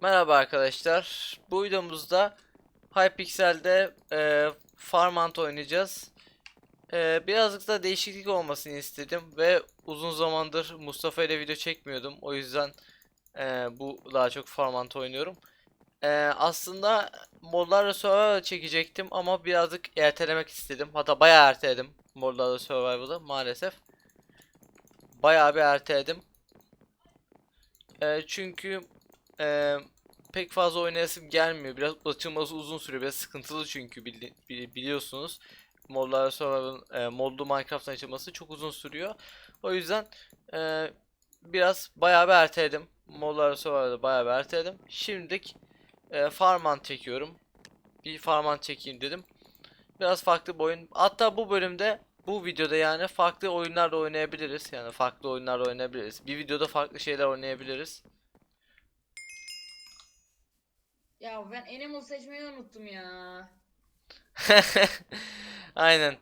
Merhaba arkadaşlar. Bu videomuzda Hypixel'de e, Farmant oynayacağız. E, birazcık da değişiklik olmasını istedim ve uzun zamandır Mustafa ile video çekmiyordum. O yüzden e, bu daha çok Farmant oynuyorum. E, aslında modlarla Survival çekecektim ama birazcık ertelemek istedim. Hatta bayağı erteledim modlarla Survival'ı maalesef. Bayağı bir erteledim. E, çünkü e, pek fazla oynayasım gelmiyor. Biraz açılması uzun sürüyor. Biraz sıkıntılı çünkü bili- bili- biliyorsunuz. Modlar sonra e, modlu Minecraft'ın açılması çok uzun sürüyor. O yüzden e, biraz bayağı bir erteledim. Modlar sonra da bayağı bir erteledim. Şimdilik e, Farmant çekiyorum. Bir Farmant çekeyim dedim. Biraz farklı bir oyun. Hatta bu bölümde bu videoda yani farklı oyunlar oynayabiliriz. Yani farklı oyunlar oynayabiliriz. Bir videoda farklı şeyler oynayabiliriz. Ya ben Animal seçmeyi unuttum ya. Aynen.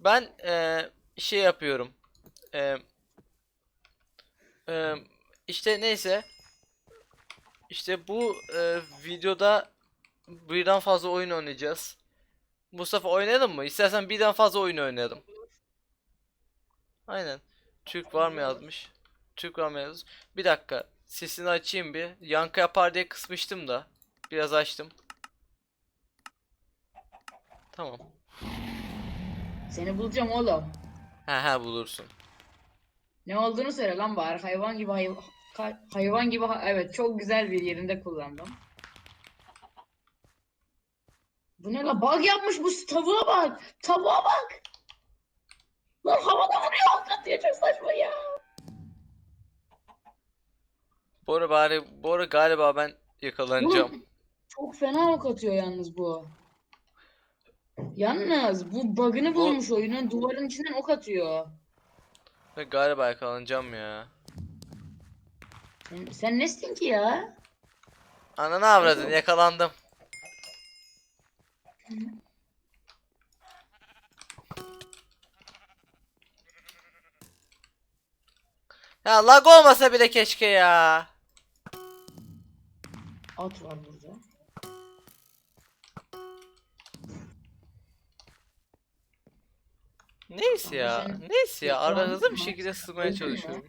Ben eee, şey yapıyorum. Eee eee, işte neyse. İşte bu eee, videoda birden fazla oyun oynayacağız. Mustafa oynayalım mı? İstersen birden fazla oyun oynayalım. Aynen. Türk var mı yazmış? Türk var mı yazmış? Bir dakika. Sesini açayım bir. Yankı yapar diye kısmıştım da. Biraz açtım. Tamam. Seni bulacağım oğlum. He he bulursun. Ne olduğunu söyle lan bari. Hayvan gibi hay- hayvan gibi ha- evet çok güzel bir yerinde kullandım. Bu ne la bug yapmış bu tavuğa bak. Tavuğa bak. Lan havada vuruyor alt atıyor çok saçma ya. Bu ara bari, bu ara galiba ben yakalanacağım. Oğlum, çok fena ok atıyor yalnız bu. Yalnız bu bug'ını Bu- bulmuş oyunun duvarın içinden ok atıyor. Ve galiba yakalanacağım ya. Sen, sen nesin ki ya? Ananı avradın yakalandım. Ya lag olmasa bile keşke ya. At var burada. Neyse ya. Neyse ya. Ara hızlı bir şekilde mü? çalışıyorum.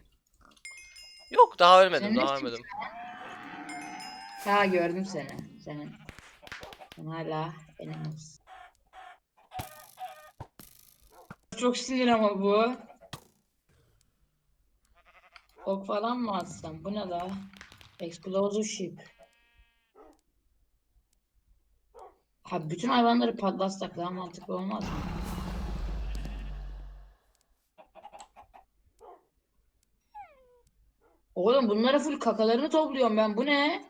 Yok daha ölmedim. Sen Daha nesin ölmedim. Ha gördüm seni. Senin. Sen hala Animals. Çok sinir ama bu. Ok falan mı atsam? Bu ne la? Explosive ship. Ha bütün hayvanları patlatsak daha mantıklı olmaz mı? Oğlum bunlara full kakalarını topluyorum ben. Bu ne?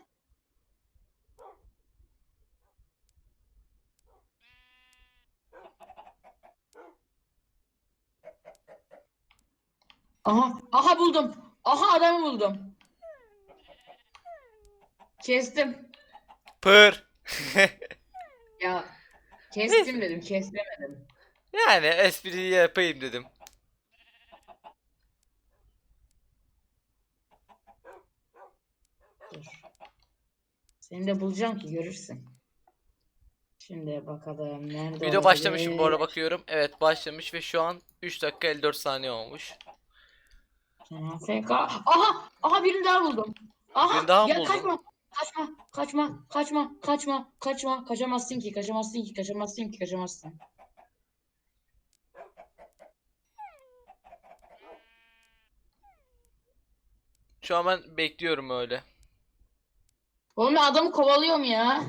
Aha, aha buldum. Aha adamı buldum. Kestim. Pır. Ya kestim dedim, kesmemedim. Yani espriyi yapayım dedim. Seni de bulacağım ki görürsün. Şimdi bakalım nerede Video başlamış mı bu olabilir? bakıyorum. Evet başlamış ve şu an 3 dakika 54 saniye olmuş. Sen AFK. Aha! Aha birini daha buldum. Aha! Birini daha ya buldun? kaçma! Kaçma! Kaçma! Kaçma! Kaçma! Kaçma! Kaçamazsın ki! Kaçamazsın ki! Kaçamazsın ki! Kaçamazsın. Şu an ben bekliyorum öyle. Oğlum ben adamı kovalıyorum ya.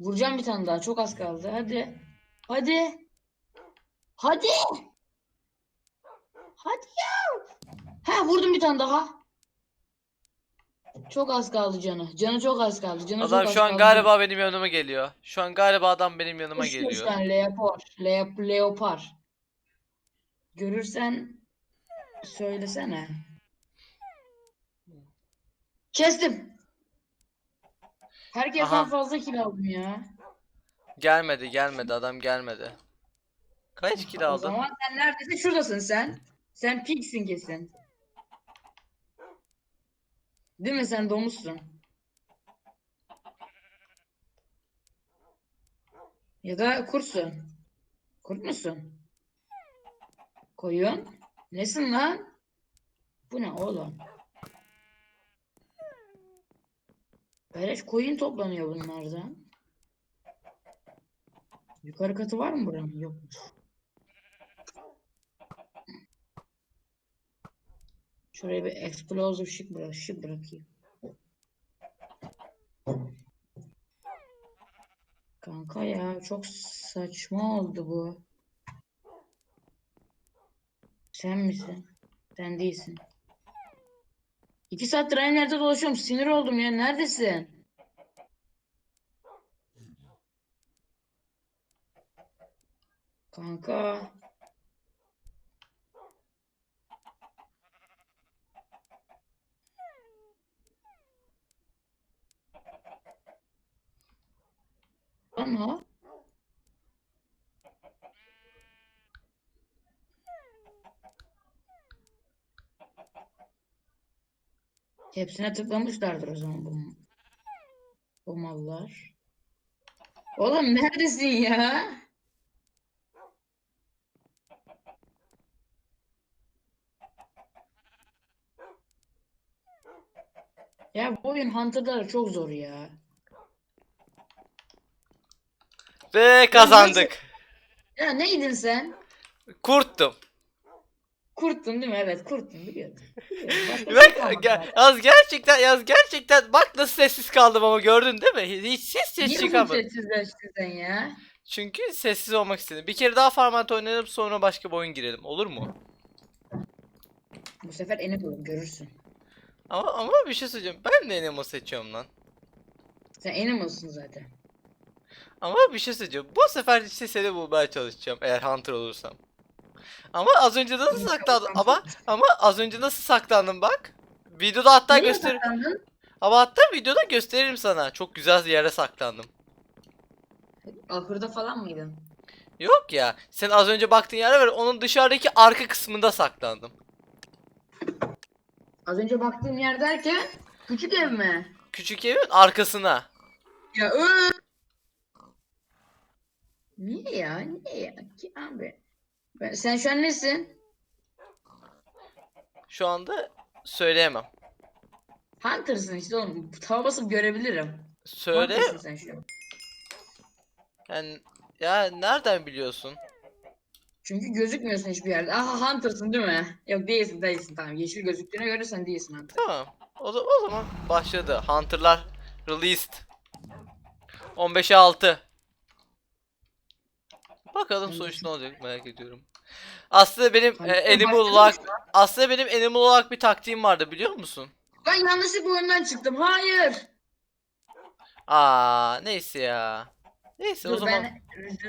Vuracağım bir tane daha. Çok az kaldı. Hadi. Hadi. Hadi. Hadi ya. Ha vurdum bir tane daha. Çok az kaldı canı. Canı çok az kaldı. Canı çok Adam az şu an kaldı. galiba benim yanıma geliyor. Şu an galiba adam benim yanıma Uçuyor geliyor. an leopar. Leop, leopar. Görürsen söylesene. Kestim. Herkesten Aha. fazla kill aldım ya. Gelmedi gelmedi adam gelmedi. Kaç kill O aldın? zaman sen neredesin? Şuradasın sen. Sen pigsin kesin. Değil mi sen domuzsun? Ya da kurtsun. Kurt musun? Koyun. Nesin lan? Bu ne oğlum? Beleş koyun toplanıyor bunlardan. Yukarı katı var mı buranın? Yokmuş. Şuraya bir explosive ship, bırak, ship bırakayım. Kanka ya çok saçma oldu bu. Sen misin? Sen değilsin. İki saattir aynı yerde dolaşıyorum. Sinir oldum ya. Neredesin? Kanka. Ama hepsine tıklamışlardır o zaman bu, bu mallar. Oğlum neredesin ya? Ya bu oyun Hunter'ları çok zor ya. Ve kazandık. Ya neydin sen? Kurttum. Kurttun değil mi? Evet kurttun biliyorum. Ve şey kalmadı ge- zaten. yaz gerçekten yaz gerçekten bak nasıl sessiz kaldım ama gördün değil mi? Hiç ses ses çıkamadı. sessizleştin sen ya? Çünkü sessiz olmak istedim. Bir kere daha Farmant oynayalım sonra başka bir oyun girelim. Olur mu? Bu sefer eni bulun görürsün. Ama ama bir şey söyleyeceğim. Ben de Enemo seçiyorum lan. Sen Animal'sın zaten. Ama bir şey söyleyeceğim. Bu sefer işte seni bulmaya çalışacağım eğer Hunter olursam. Ama az önce nasıl saklandım? Ama ama az önce nasıl saklandım bak. Videoda hatta Nereye göster. saklandın? Ama hatta videoda gösteririm sana. Çok güzel bir yere saklandım. Ahırda falan mıydın? Yok ya. Sen az önce baktığın yere var. Onun dışarıdaki arka kısmında saklandım. Az önce baktığım yer derken küçük ev mi? Küçük evin arkasına. Ya ıı. Niye ya? Niye ya? Ki abi. Ben, sen şu an nesin? Şu anda söyleyemem. Hunter'sın işte oğlum. Tava basıp görebilirim. Söyle. Hunter'sın sen şu an. Yani ya nereden biliyorsun? Çünkü gözükmüyorsun hiçbir yerde. Aha Hunter'sın değil mi? Yok değilsin değilsin tamam. Yeşil gözüktüğüne göre sen değilsin Hunter. Tamam. O, za- o zaman başladı. Hunter'lar released. 15'e 6. Bakalım sonuç ne olacak merak ediyorum. Aslında benim e, Hunter animal olarak an? aslında benim animal olarak bir taktiğim vardı biliyor musun? Ben yanlışlıkla oyundan çıktım. Hayır. Aa neyse ya. Neyse o Dur zaman ben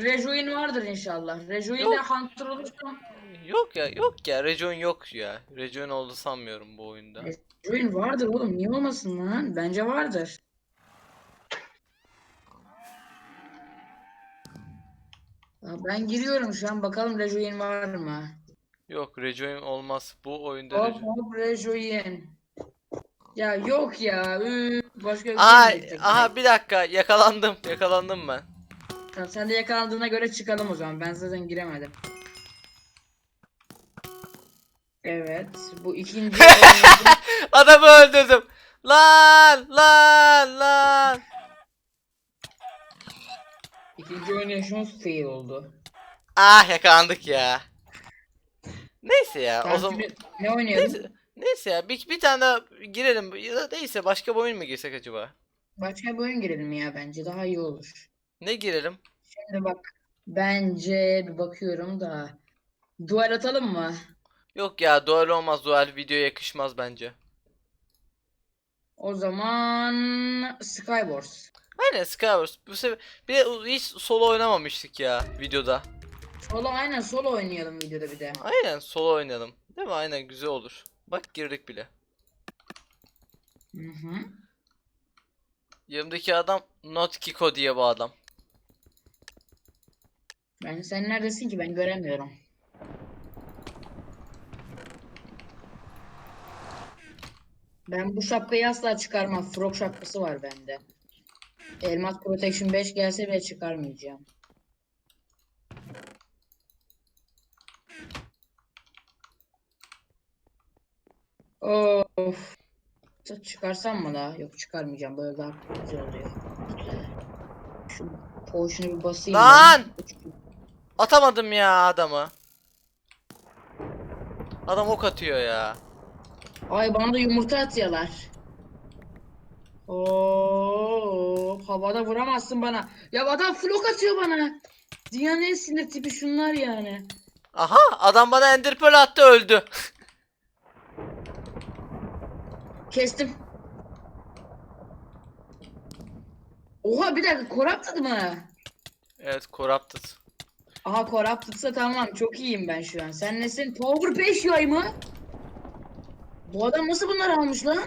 Rejoin vardır inşallah. Rejoin'de Yok. Hunter olursam yok ya yok ya Region yok ya. Region oldu sanmıyorum bu oyunda. Rejoin vardır oğlum. Niye olmasın lan? Bence vardır. Ben giriyorum şu an. Bakalım Rejoin var mı? Yok Region olmaz. Bu oyunda Hop Region. hop Rejoin. Ya yok ya. Üf, başka bir Aha, şey mi gidecek? aha bir dakika yakalandım. Yakalandım ben. Tamam, sen de yakalandığına göre çıkalım o zaman. Ben zaten giremedim. Evet. Bu ikinci oyunumuzun- Adamı öldürdüm. Lan lan lan. İkinci oynayışımız fail oldu. Ah yakalandık ya. Neyse ya o Tamam, zaman ne oynayalım? neyse, neyse ya bir, bir tane daha girelim ya da neyse başka bir oyun mu girsek acaba? Başka bir oyun girelim ya bence. Daha iyi olur. Ne girelim? Şimdi bak. Bence bir bakıyorum da. Duel atalım mı? Yok ya duel olmaz duel videoya yakışmaz bence. O zaman Skywars. Aynen Skywars. Bu sefer bir de hiç solo oynamamıştık ya videoda. Solo aynen solo oynayalım videoda bir de. Aynen solo oynayalım. Değil mi? Aynen güzel olur. Bak girdik bile. Hı hı. Yanımdaki adam Not Kiko diye bu adam. Ben sen neredesin ki ben göremiyorum. Ben bu şapkayı asla çıkarmam. Frog şapkası var bende. Elmas Protection 5 gelse bile çıkarmayacağım. Of. Çıkarsam mı la? Yok çıkarmayacağım. Böyle daha güzel oluyor. Şu potion'u bir basayım. ben. Lan! Atamadım ya adamı. Adam ok atıyor ya. Ay bana da yumurta atıyorlar. Oo, havada vuramazsın bana. Ya adam flok atıyor bana. Dünyanın en sinir tipi şunlar yani. Aha adam bana ender pearl attı öldü. Kestim. Oha bir dakika corrupted mı? Evet corrupted. Aha corrupted'sa tamam çok iyiyim ben şu an. Sen nesin? Power 5 yay mı? Bu adam nasıl bunları almış lan?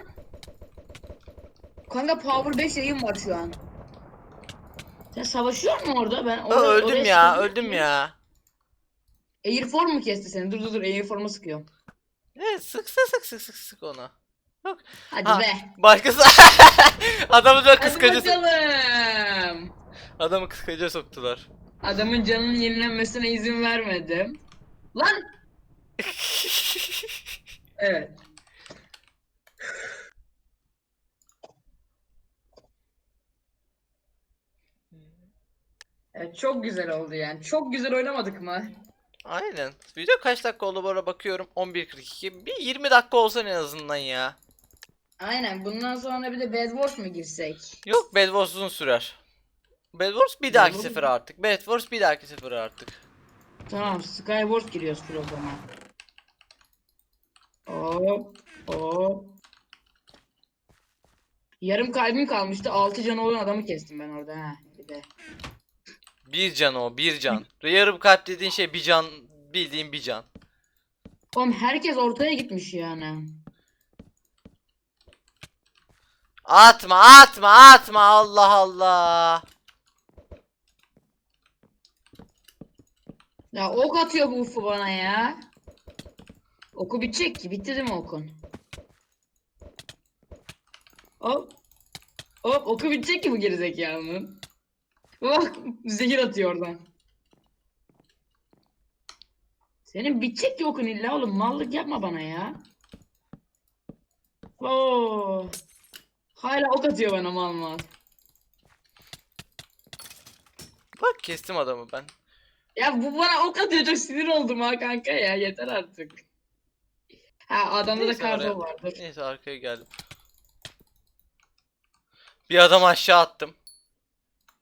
Kanka Power 5 yayım var şu an. Sen savaşıyor musun orada? Ben Aa, orada, öldüm oraya ya öldüm ya. Airform mu kesti seni? Dur dur dur Airform'u sıkıyorum. Evet sık sık sık sık sık sık ona. Hadi Ha, be. Başkası adamı da kıskaca bakalım. adamı kıskaca soktular. Adamın canının yenilenmesine izin vermedim. Lan! Evet. Evet çok güzel oldu yani. Çok güzel oynamadık mı? Aynen. Video kaç dakika oldu bu ara bakıyorum. 11.42. Bir 20 dakika olsun en azından ya. Aynen. Bundan sonra bir de Bed Wars mu girsek? Yok Bed Wars uzun sürer. Bed Wars bir dahaki sefer artık. Bed Wars bir dahaki sefer artık. Tamam. Skywars giriyoruz programa. Hop. Hop. Yarım kalbim kalmıştı. 6 canı olan adamı kestim ben orada ha. Bir de. Bir can o, bir can. Yarım kalp dediğin şey bir can, bildiğin bir can. Oğlum herkes ortaya gitmiş yani. Atma, atma, atma. Allah Allah. Ya ok atıyor bu ufu bana ya. Oku bitecek ki. Bitti değil mi okun? Hop. Hop oku bitecek ki bu gerizekalının. Bak zehir atıyor oradan. Senin bitecek ki okun illa oğlum. Mallık yapma bana ya. Oo. Hala ok atıyor bana mal mal. Bak kestim adamı ben. Ya bu bana ok atıyor çok sinir oldum ha kanka ya yeter artık. Ha adamda da Neyse, kartol oraya- vardır. Neyse arkaya geldim. Bir adam aşağı attım.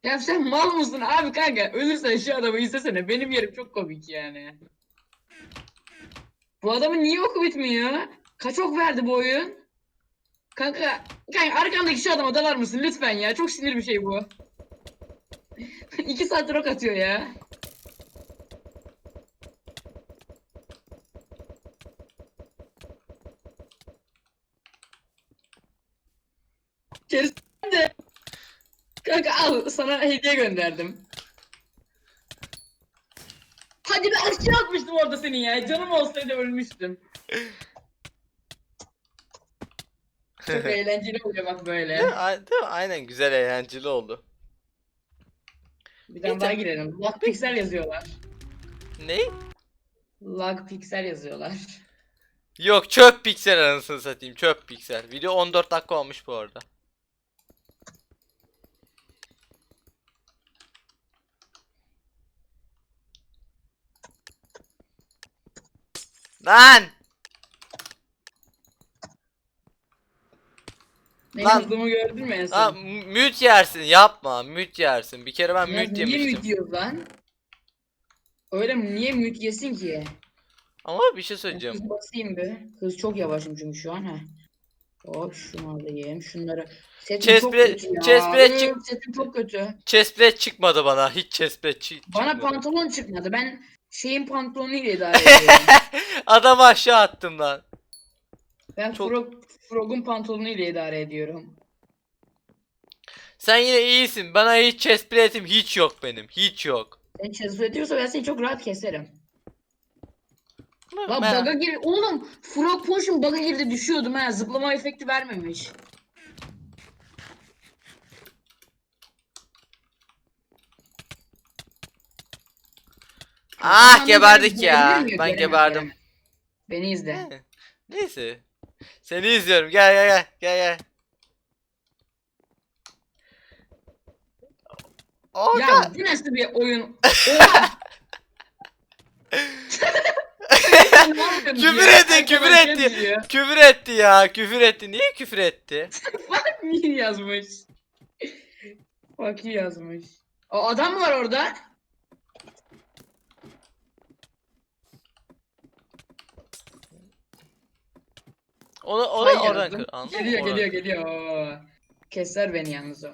Ya sen mal mısın abi kanka? Ölürsen şu adamı izlesene. Benim yerim çok komik yani. Bu adamın niye oku bitmiyor? Kaç ok verdi bu oyun? Kanka, kanka arkandaki şu adama dalar mısın lütfen ya? Çok sinir bir şey bu. İki saattir ok atıyor ya. Kesin Kanka al sana hediye gönderdim. Hadi ben aşağı atmıştım orada seni ya. Canım olsaydı ölmüştüm. Çok eğlenceli oluyor bak Değil mi? böyle. A- Değil mi? Aynen güzel eğlenceli oldu. Bir tane daha girelim. Lag Pixel yazıyorlar. Ne? Lag Pixel yazıyorlar. Yok çöp piksel anasını satayım çöp piksel. Video 14 dakika olmuş bu arada. Lan! Ne Lan. yazdığımı gördün mü en son? Ha, m- mute yersin yapma mute yersin. Bir kere ben Ya mute niye yemiştim. mute yiyor lan? Öyle mi? Niye mute yesin ki? Ama bir şey söyleyeceğim. Hız basayım bir. Hız çok yavaşım çünkü şu an. Heh. Hop şunu alayım. Şunları. Setim çok plate- kötü ya. chest plate Üf, çık- Setim çok kötü. Chestplate çıkmadı bana. Hiç chestplate çı- Bana çıkmadı. pantolon çıkmadı. Ben şeyin pantolonuyla idare ediyorum. Adam aşağı attım lan. ben Çok- Frog, Frog'un pantolonuyla idare ediyorum. Sen yine iyisin. Bana hiç chestplate'im hiç yok benim. Hiç yok. Sen chest ediyorsa ben seni çok rahat keserim. Lan bug'a gir. Oğlum Frog Potion bug'a girdi düşüyordum ha. Zıplama efekti vermemiş. Ah geberdik ya. Ben geberdim. Beni izle. He, Neyse. Seni izliyorum. Gel gel gel. Gel gel. Orada. Ya bu nasıl bir oyun? Küfür etti, küfür etti. Küfür etti ya. Küfür etti. Niye küfür etti? Bak niye yazmış. Bak iyi yazmış. O adam mı var orada? Onu onu Hayır oradan kır. Anladın? Geliyor Oradan. geliyor geliyor. Keser beni yalnız o.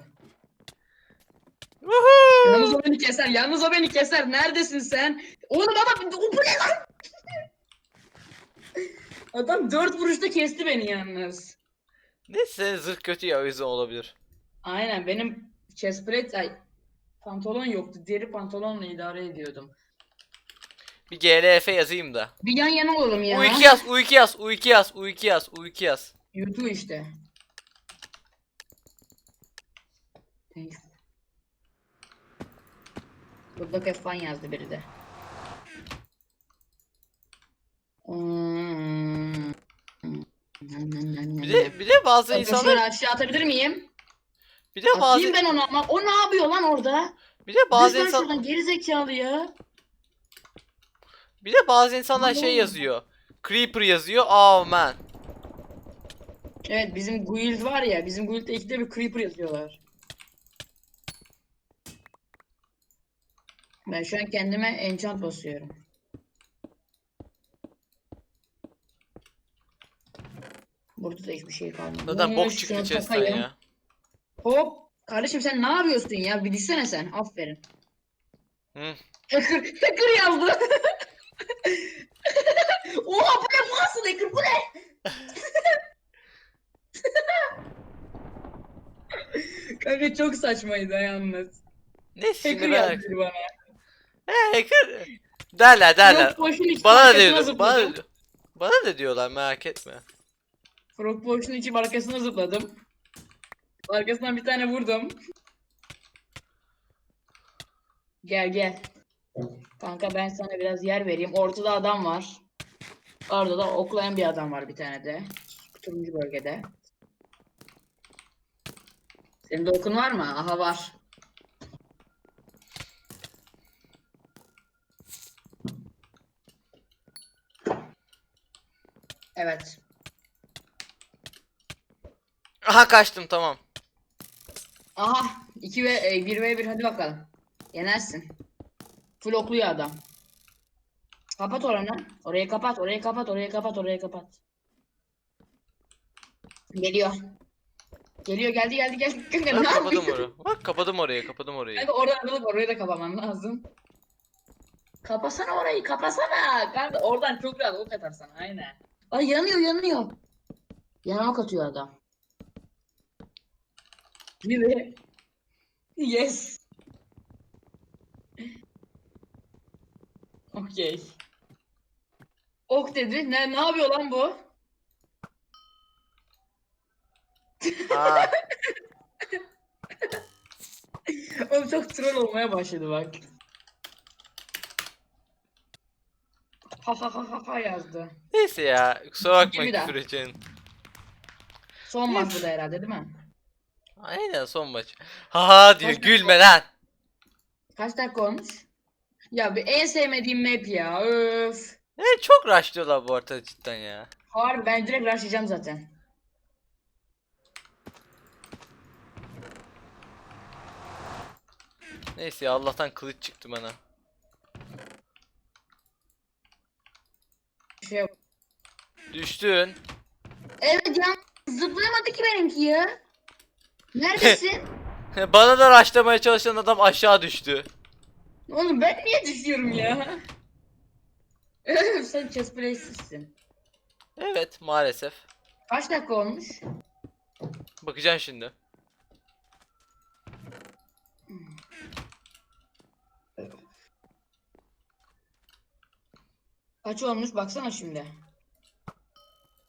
Woohoo! Yalnız o beni keser. Yalnız o beni keser. Neredesin sen? Oğlum adam o bu ne lan? Adam dört vuruşta kesti beni yalnız. Neyse zırh kötü ya o yüzden olabilir. Aynen benim chestplate ay pantolon yoktu. Deri pantolonla idare ediyordum. Bir GLF yazayım da. Bir yan yana olalım ya. U2 yaz, U2 yaz, U2 yaz, U2 yaz, U2 yaz. YouTube işte. Thanks. Burada F1 yazdı biri de. Bir de bir de bazı insanlar aşağı atabilir miyim? bir de bazı Atayım ben onu ama o ne yapıyor lan orada? bir de bazı Lütfen insan şuradan geri zekalı ya. Bir de bazı insanlar şey yazıyor. Creeper yazıyor. Oh man. Evet bizim guild var ya bizim guild'de ikide bir creeper yazıyorlar. Ben şu an kendime enchant basıyorum. Burada da hiçbir şey kalmadı. Zaten bok çıktı takayım. ya. Hop. Kardeşim sen ne yapıyorsun ya? Bir düşsene sen. Aferin. Hı. Hacker, hacker yazdı. Oha bu ne? Bu nasıl hacker? Bu ne? Kanka çok saçmaydı yalnız. Neyse Hacker şimdi ben yazdı bana. He hacker derler derler. Frog Potion içip Bana da arkasına diyor. Bana zıpladım. da, bana da diyorlar merak etme. Frog Potion içip arkasına zıpladım. Arkasından bir tane vurdum. Gel gel. Kanka ben sana biraz yer vereyim. Ortada adam var. Orada da oklayan bir adam var bir tane de. Turuncu bölgede. Senin de okun var mı? Aha var. Evet. Aha kaçtım tamam. Aha 2 ve e, 1 ve 1 hadi bakalım. Yenersin. Full okluyor adam. Kapat oranı. Orayı kapat, orayı kapat, orayı kapat, orayı kapat. Geliyor. Geliyor geldi geldi geldi. Kanka Bak ne kapadım yapıyorsun? orayı. Bak kapadım orayı kapadım orayı. Kanka oradan alıp orayı da kapaman lazım. Kapasana orayı kapasana. Kanka oradan çok rahat ok atar sana aynen. Ay yanıyor yanıyor. Yana ok atıyor adam. Gibi. Yes. Okey. Ok dedi. Ne ne yapıyor lan bu? Aa, Oğlum çok troll olmaya başladı bak. Ha ha ha ha ha yazdı. neyse ya kusura bakma Bir daha. küfür için. Son maç bu da herhalde değil mi? Aynen son maç. Haha diyor Kaç dakika gülme lan. Kaç dakika olmuş? Ya bir en sevmediğim map ya. Öf. Ne çok rushlıyorlar bu arada cidden ya. Harbi ben direkt rushlayacağım zaten. Neyse ya Allah'tan kılıç çıktı bana. Şey. Düştün. Evet ya zıplayamadı ki benimki ya. Neredesin? bana da rushlamaya çalışan adam aşağı düştü. Oğlum ben niye düşüyorum ya? Sen chess playsizsin. Evet maalesef. Kaç dakika olmuş? Bakacağım şimdi. Kaç olmuş baksana şimdi.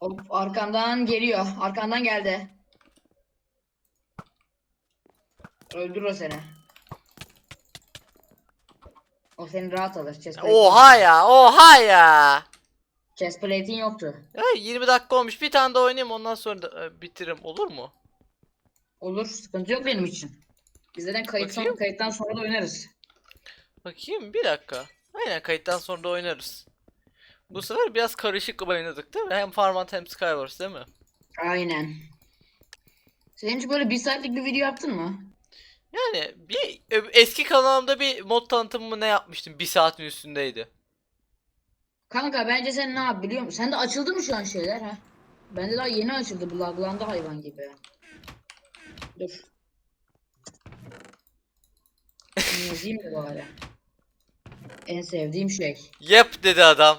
Hop arkandan geliyor. Arkandan geldi. Öldür o seni. O seni rahat alır. Chest plate- Oha ya, oha ya. Chest plate'in yoktu. Ya 20 dakika olmuş. Bir tane daha oynayayım ondan sonra da e, bitiririm. Olur mu? Olur. Sıkıntı yok benim için. Biz zaten kayıt Bakayım. sonra, kayıttan sonra da oynarız. Bakayım bir dakika. Aynen kayıttan sonra da oynarız. Bu sefer biraz karışık oynadık değil mi? Hem Farmant hem Skywars değil mi? Aynen. Sen hiç böyle bir saatlik bir video yaptın mı? Yani bir eski kanalımda bir mod tanıtımı mı ne yapmıştım? Bir saatin üstündeydi. Kanka bence sen ne yap biliyor musun? Sende açıldı mı şu an şeyler ha? Bende daha yeni açıldı. Blaglandı hayvan gibi. Dur. Yazayım da bari. En sevdiğim şey. Yep dedi adam.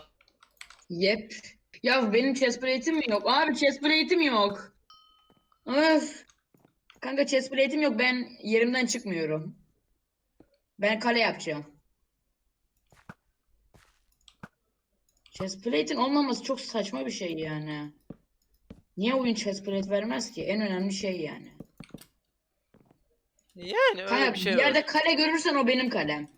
Yep. Ya benim chest plate'im mi yok? Abi chest plate'im yok. Öf. Kanka chest plate'im yok. Ben yerimden çıkmıyorum. Ben kale yapacağım. Chest plate'in olmaması çok saçma bir şey yani. Niye oyun chest plate vermez ki? En önemli şey yani. Yani öyle Kanka bir şey bir var. yerde kale görürsen o benim kalem.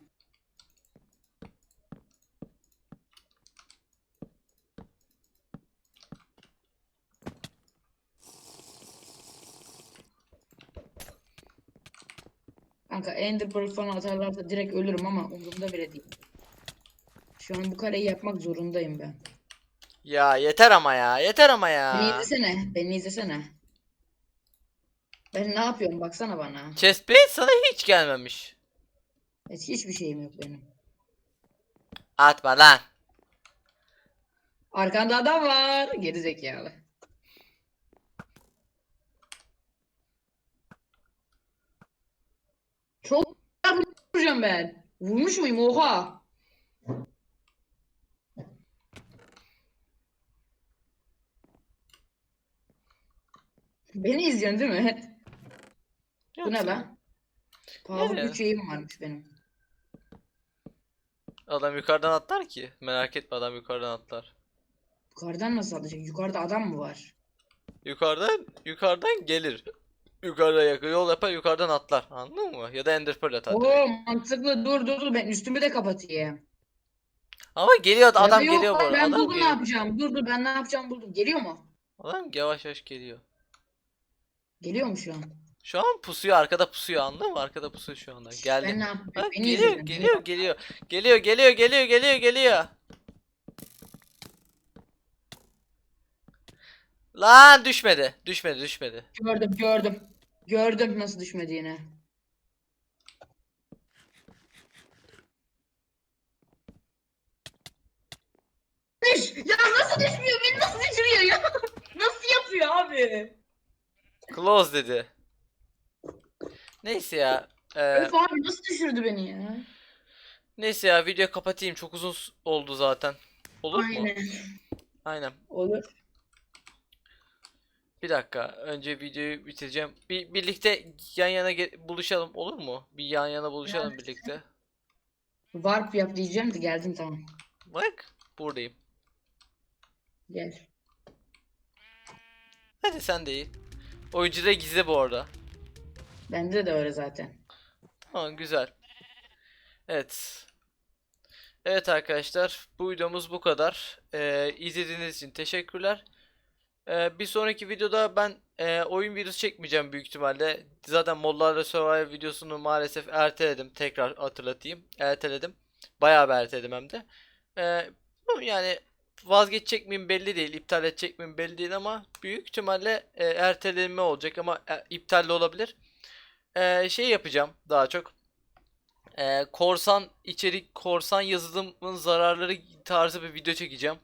Kanka Ender Pearl falan atarlarsa direkt ölürüm ama umurumda bile değil. Şu an bu kaleyi yapmak zorundayım ben. Ya yeter ama ya. Yeter ama Beni ya. izlesene. Beni izlesene. Ben ne yapıyorum baksana bana. Chestplate sana hiç gelmemiş. Hiç, hiçbir şeyim yok benim. Atma lan. Arkanda adam var. Geri zekalı. Çok vuracağım ben. Vurmuş muyum? Oha. Beni izliyorsun değil mi? Bu ne Yoksa- lan? Power Yani. güç şeyim varmış benim. Adam yukarıdan atlar ki. Merak etme adam yukarıdan atlar. Yukarıdan nasıl atacak? Yukarıda adam mı var? Yukarıdan yukarıdan gelir. Yukarıda yakın yol yapar yukarıdan atlar. Anladın mı? Ya da Ender Pearl atar direkt. Oo mantıklı. Dur dur dur. Ben üstümü de kapatayım. Ama geliyor Ya adam yok geliyor bu arada. Ben Adam buldum ne geliyor. yapacağım. Dur dur ben ne yapacağım buldum. Geliyor mu? Adam yavaş yavaş geliyor. Geliyor mu şu an? Şu an pusuyor arkada pusuyor anladın mı? Arkada pusuyor şu anda. Geldi. Ben ne? Ha, Beni geliyor, izledin. geliyor, geliyor, geliyor, geliyor, geliyor, geliyor, geliyor. Lan düşmedi, düşmedi, düşmedi. Gördüm gördüm. Gördüm nasıl düşmediğini. Düş! Ya nasıl düşmüyor? Beni nasıl düşürüyor ya? Nasıl yapıyor abi? Close dedi. Neyse ya. e, Öf abi nasıl düşürdü beni ya? neyse ya video kapatayım. Çok uzun s- oldu zaten. Olur mu? Aynen. Aynen. Olur. Bir dakika. Önce videoyu bitireceğim. Bir birlikte yan yana buluşalım olur mu? Bir yan yana buluşalım birlikte. Warp yap diyeceğim de geldim tamam. Bak buradayım. Gel. Hadi sen de iyi. Oyuncuda gizli bu arada. Bende de öyle zaten. Tamam güzel. Evet. Evet arkadaşlar bu videomuz bu kadar. Ee, izlediğiniz için teşekkürler. Ee, bir sonraki videoda ben e, oyun videosu çekmeyeceğim büyük ihtimalle. Zaten modlarla survival videosunu maalesef erteledim. Tekrar hatırlatayım. Erteledim. Bayağı bir erteledim hem de. Ee, yani vazgeçecek miyim belli değil. iptal edecek miyim belli değil ama büyük ihtimalle e, erteleme olacak ama e, iptal olabilir. Ee, şey yapacağım daha çok. Ee, korsan içerik, korsan yazılımın zararları tarzı bir video çekeceğim.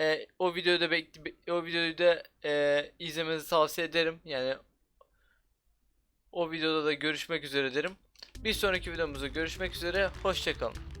Ee, o videoyu da bek- be- o videoyu da e, izlemenizi tavsiye ederim. Yani o videoda da görüşmek üzere derim. Bir sonraki videomuzda görüşmek üzere. Hoşçakalın.